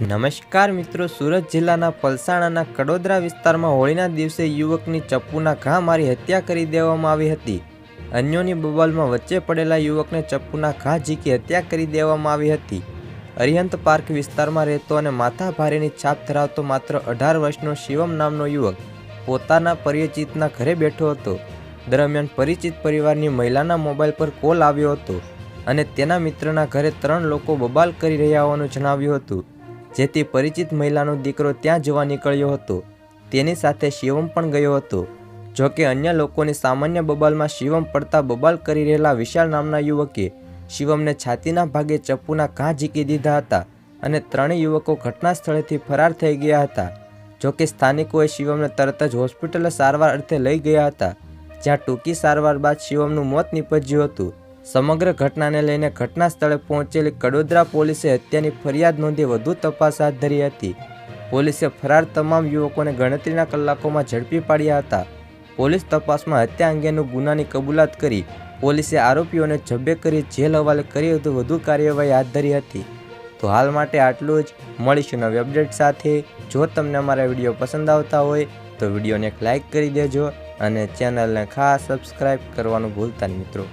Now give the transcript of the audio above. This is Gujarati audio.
નમસ્કાર મિત્રો, સુરત જિલ્લાના પલસાણાના કડોદરા વિસ્તારમાં હોળીના દિવસે યુવકની ચપ્પુના ઘા મારી હત્યા કરી દેવામાં આવી હતી. અન્યોની બબાલમાં વચ્ચે પડેલા યુવકને ચપ્પુના ઘા ઝીકી હત્યા કરી દેવામાં આવી હતી. અરિહંત પાર્ક વિસ્તારમાં રહેતો અને માથા ભારેની છાપ ધરાવતો માત્ર અઢાર વર્ષનો શિવમ નામનો યુવક પોતાના પરિચિતના ઘરે બેઠો હતો. દરમિયાન પરિચિત પરિવારની મહિલાના મોબાઈલ પર કોલ આવ્યો હતો અને તેના મિત્રના ઘરે ત્રણ લોકો બબાલ કરી રહ્યા હોવાનું જણાવ્યું હતું. જેથી પરિચિત મહિલાનો દીકરો ત્યાં જવા નીકળ્યો હતો. તેની સાથે શિવમ પણ ગયો હતો. જો કે અન્ય લોકોની સામાન્ય બબાલમાં શિવમ પડતા બબાલ કરી રહેલા વિશાલ નામના યુવકે શિવમને છાતીના ભાગે ચપ્પુના ઘા ઝીકી દીધા હતા અને ત્રણેય યુવકો ઘટના સ્થળેથી ફરાર થઈ ગયા હતા. જો કે સ્થાનિકોએ શિવમને તરત જ હોસ્પિટલે સારવાર અર્થે લઈ ગયા હતા, જ્યાં ટૂંકી સારવાર બાદ શિવમનું મોત નીપજ્યું હતું. સમગ્ર ઘટનાને લઈને ઘટના સ્થળે પહોંચેલી કડોદરા પોલીસે હત્યાની ફરિયાદ નોંધી વધુ તપાસ હાથ ધરી હતી. પોલીસે ફરાર તમામ યુવકોને ગણતરીના કલાકોમાં ઝડપી પાડ્યા હતા. પોલીસ તપાસમાં હત્યા અંગેનું ગુનાની કબૂલાત કરી પોલીસે આરોપીઓને જબ્બે કરી જેલ હવાલે કરી હતું વધુ કાર્યવાહી હાથ ધરી હતી. તો હાલ માટે આટલું જ. મળીશું નવી અપડેટ સાથે. જો તમને અમારા વીડિયો પસંદ આવતા હોય તો વિડીયોને એક લાઇક કરી દેજો અને ચેનલને ખાસ સબસ્ક્રાઈબ કરવાનું ભૂલતા મિત્રો.